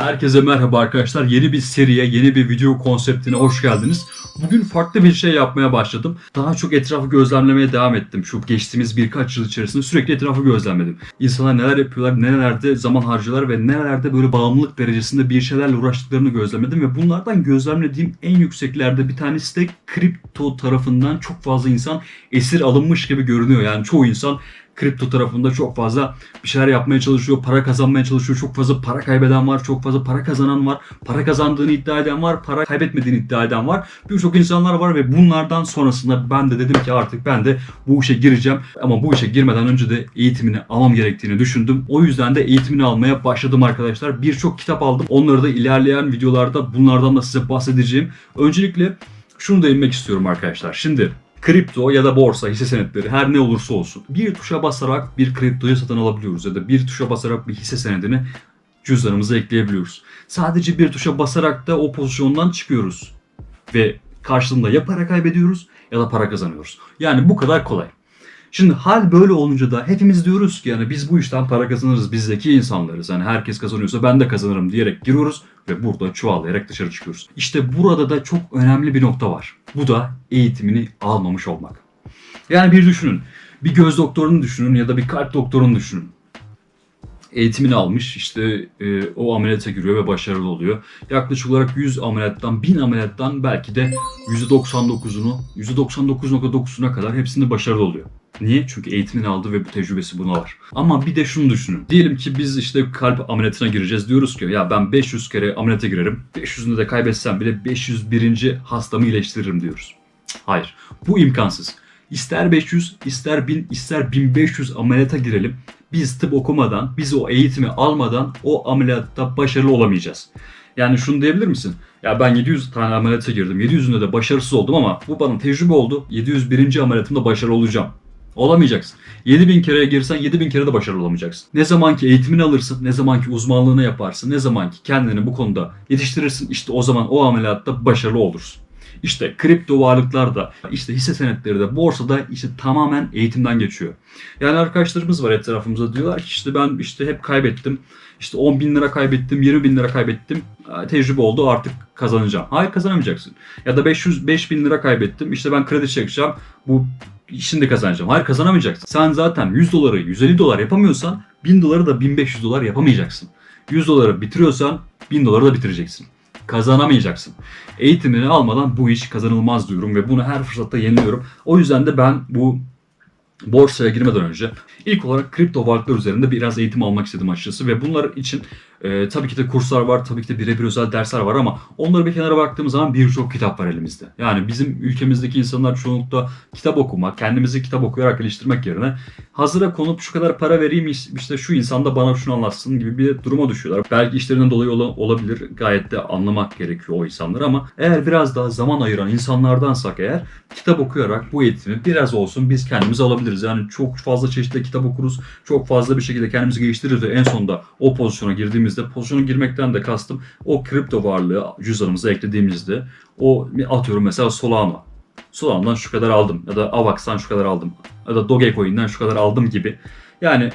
Herkese merhaba arkadaşlar. Yeni bir seriye, yeni bir video konseptine hoş geldiniz. Bugün farklı bir şey yapmaya başladım. Daha çok etrafı gözlemlemeye devam ettim. Şu geçtiğimiz birkaç yıl içerisinde sürekli etrafı gözlemledim. İnsanlar neler yapıyorlar, nerelerde zaman harcıyorlar ve nerelerde böyle bağımlılık derecesinde bir şeylerle uğraştıklarını gözlemledim. Ve bunlardan gözlemlediğim en yükseklerde bir tanesi de kripto tarafından çok fazla insan esir alınmış gibi görünüyor. Yani çoğu insan kripto tarafında çok fazla bir şeyler yapmaya çalışıyor, para kazanmaya çalışıyor. Çok fazla para kaybeden var, çok fazla para kazanan var. Para kazandığını iddia eden var, para kaybetmediğini iddia eden var. Birçok insanlar var ve bunlardan sonrasında ben de dedim ki artık ben de bu işe gireceğim. Ama bu işe girmeden önce de eğitimini almam gerektiğini düşündüm. O yüzden de eğitimini almaya başladım arkadaşlar. Birçok kitap aldım. Onları da ilerleyen videolarda bunlardan da size bahsedeceğim. Öncelikle şunu değinmek istiyorum arkadaşlar. Şimdi kripto ya da borsa, hisse senetleri her ne olursa olsun bir tuşa basarak bir kriptoyu satın alabiliyoruz ya da bir tuşa basarak bir hisse senedini cüzdanımıza ekleyebiliyoruz. Sadece bir tuşa basarak da o pozisyondan çıkıyoruz ve karşılığında ya para kaybediyoruz ya da para kazanıyoruz. Yani bu kadar kolay. Şimdi hal böyle olunca da hepimiz diyoruz ki yani biz bu işten para kazanırız, biz zeki insanlarız. Yani herkes kazanıyorsa ben de kazanırım diyerek giriyoruz ve burada çuvallayarak dışarı çıkıyoruz. İşte burada da çok önemli bir nokta var. Bu da eğitimini almamış olmak. Yani bir düşünün. Bir göz doktorunu düşünün ya da bir kalp doktorunu düşünün. Eğitimini almış işte e, o ameliyata giriyor ve başarılı oluyor. Yaklaşık olarak 100 ameliyattan 1000 ameliyattan belki de %99'unu %99.9'una kadar hepsinde başarılı oluyor. Niye? Çünkü eğitimini aldı ve bu tecrübesi buna var. Ama bir de şunu düşünün. Diyelim ki biz işte kalp ameliyatına gireceğiz. Diyoruz ki ya ben 500 kere ameliyata girerim. 500'ünü de kaybetsem bile 501. hastamı iyileştiririm diyoruz. Hayır. Bu imkansız. İster 500, ister 1000, ister 1500 ameliyata girelim. Biz tıp okumadan, biz o eğitimi almadan o ameliyatta başarılı olamayacağız. Yani şunu diyebilir misin? Ya ben 700 tane ameliyata girdim. 700'ünde de başarısız oldum ama bu bana tecrübe oldu. 701. ameliyatımda başarılı olacağım. Olamayacaksın. 7000 kereye girsen 7000 kere de başarılı olamayacaksın. Ne zaman ki eğitimini alırsın, ne zaman ki uzmanlığını yaparsın, ne zaman ki kendini bu konuda yetiştirirsin işte o zaman o ameliyatta başarılı olursun. İşte kripto varlıklar da, işte hisse senetleri de, borsada işte tamamen eğitimden geçiyor. Yani arkadaşlarımız var etrafımızda diyorlar ki işte ben işte hep kaybettim. İşte 10 bin lira kaybettim, 20 bin lira kaybettim. Tecrübe oldu artık kazanacağım. Hayır kazanamayacaksın. Ya da 500, 5 bin lira kaybettim. İşte ben kredi çekeceğim. Bu şimdi kazanacağım. Hayır kazanamayacaksın. Sen zaten 100 doları 150 dolar yapamıyorsan 1000 doları da 1500 dolar yapamayacaksın. 100 doları bitiriyorsan 1000 doları da bitireceksin. Kazanamayacaksın. Eğitimini almadan bu iş kazanılmaz diyorum ve bunu her fırsatta yeniliyorum. O yüzden de ben bu borsaya girmeden önce ilk olarak kripto varlıklar üzerinde biraz eğitim almak istedim açıkçası ve bunlar için e, tabii ki de kurslar var, tabii ki de birebir özel dersler var ama onları bir kenara baktığımız zaman birçok kitap var elimizde. Yani bizim ülkemizdeki insanlar çoğunlukla kitap okumak, kendimizi kitap okuyarak geliştirmek yerine hazıra konup şu kadar para vereyim işte şu insan da bana şunu anlatsın gibi bir duruma düşüyorlar. Belki işlerinden dolayı ola- olabilir. Gayet de anlamak gerekiyor o insanları ama eğer biraz daha zaman ayıran insanlardansak eğer kitap okuyarak bu eğitimi biraz olsun biz kendimize alabiliriz. Yani çok fazla çeşitli kitap okuruz. Çok fazla bir şekilde kendimizi geliştiririz ve en sonunda o pozisyona girdiğimizde pozisyona girmekten de kastım o kripto varlığı cüzdanımıza eklediğimizde o atıyorum mesela Solana. Solana'dan şu kadar aldım ya da Avax'tan şu kadar aldım ya da Dogecoin'den şu kadar aldım gibi. Yani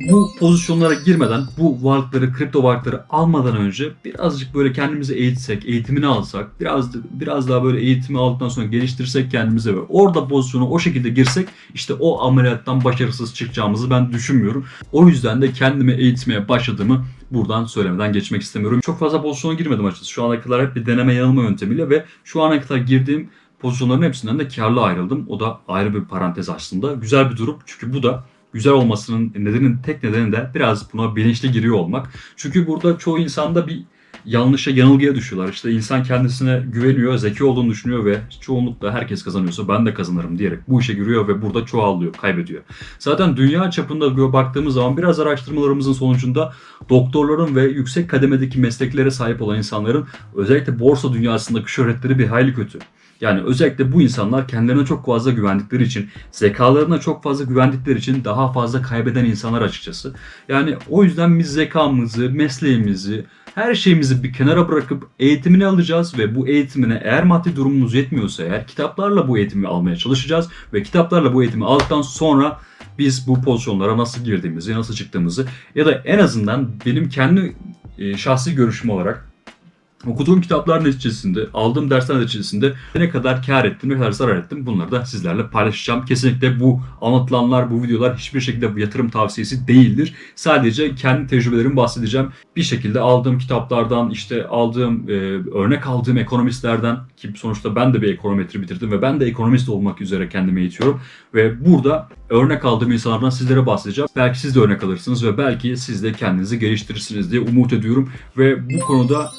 bu pozisyonlara girmeden, bu varlıkları, kripto varlıkları almadan önce birazcık böyle kendimizi eğitsek, eğitimini alsak, biraz biraz daha böyle eğitimi aldıktan sonra geliştirsek kendimize ve orada pozisyona o şekilde girsek işte o ameliyattan başarısız çıkacağımızı ben düşünmüyorum. O yüzden de kendimi eğitmeye başladığımı buradan söylemeden geçmek istemiyorum. Çok fazla pozisyona girmedim açıkçası. Şu ana kadar hep bir deneme yanılma yöntemiyle ve şu ana kadar girdiğim pozisyonların hepsinden de karlı ayrıldım. O da ayrı bir parantez aslında. Güzel bir durum çünkü bu da güzel olmasının nedenin tek nedeni de biraz buna bilinçli giriyor olmak. Çünkü burada çoğu insanda bir yanlışa, yanılgıya düşüyorlar. İşte insan kendisine güveniyor, zeki olduğunu düşünüyor ve çoğunlukla herkes kazanıyorsa ben de kazanırım diyerek bu işe giriyor ve burada çoğalıyor, kaybediyor. Zaten dünya çapında baktığımız zaman biraz araştırmalarımızın sonucunda doktorların ve yüksek kademedeki mesleklere sahip olan insanların özellikle borsa dünyasındaki şöhretleri bir hayli kötü. Yani özellikle bu insanlar kendilerine çok fazla güvendikleri için, zekalarına çok fazla güvendikleri için daha fazla kaybeden insanlar açıkçası. Yani o yüzden biz zekamızı, mesleğimizi, her şeyimizi bir kenara bırakıp eğitimini alacağız ve bu eğitimine eğer maddi durumumuz yetmiyorsa eğer kitaplarla bu eğitimi almaya çalışacağız ve kitaplarla bu eğitimi aldıktan sonra biz bu pozisyonlara nasıl girdiğimizi, nasıl çıktığımızı ya da en azından benim kendi e, şahsi görüşüm olarak okuduğum kitaplar neticesinde, aldığım dersler neticesinde ne kadar kar ettim, ne kadar zarar ettim bunları da sizlerle paylaşacağım. Kesinlikle bu anlatılanlar, bu videolar hiçbir şekilde yatırım tavsiyesi değildir. Sadece kendi tecrübelerimi bahsedeceğim. Bir şekilde aldığım kitaplardan, işte aldığım, e, örnek aldığım ekonomistlerden ki sonuçta ben de bir ekonometri bitirdim ve ben de ekonomist olmak üzere kendimi eğitiyorum. Ve burada örnek aldığım insanlardan sizlere bahsedeceğim. Belki siz de örnek alırsınız ve belki siz de kendinizi geliştirirsiniz diye umut ediyorum. Ve bu konuda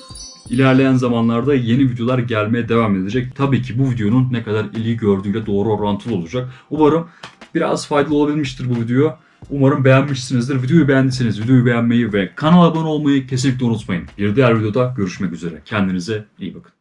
İlerleyen zamanlarda yeni videolar gelmeye devam edecek. Tabii ki bu videonun ne kadar ilgi gördüğüyle doğru orantılı olacak. Umarım biraz faydalı olabilmiştir bu video. Umarım beğenmişsinizdir. Videoyu beğendiyseniz videoyu beğenmeyi ve kanala abone olmayı kesinlikle unutmayın. Bir diğer videoda görüşmek üzere. Kendinize iyi bakın.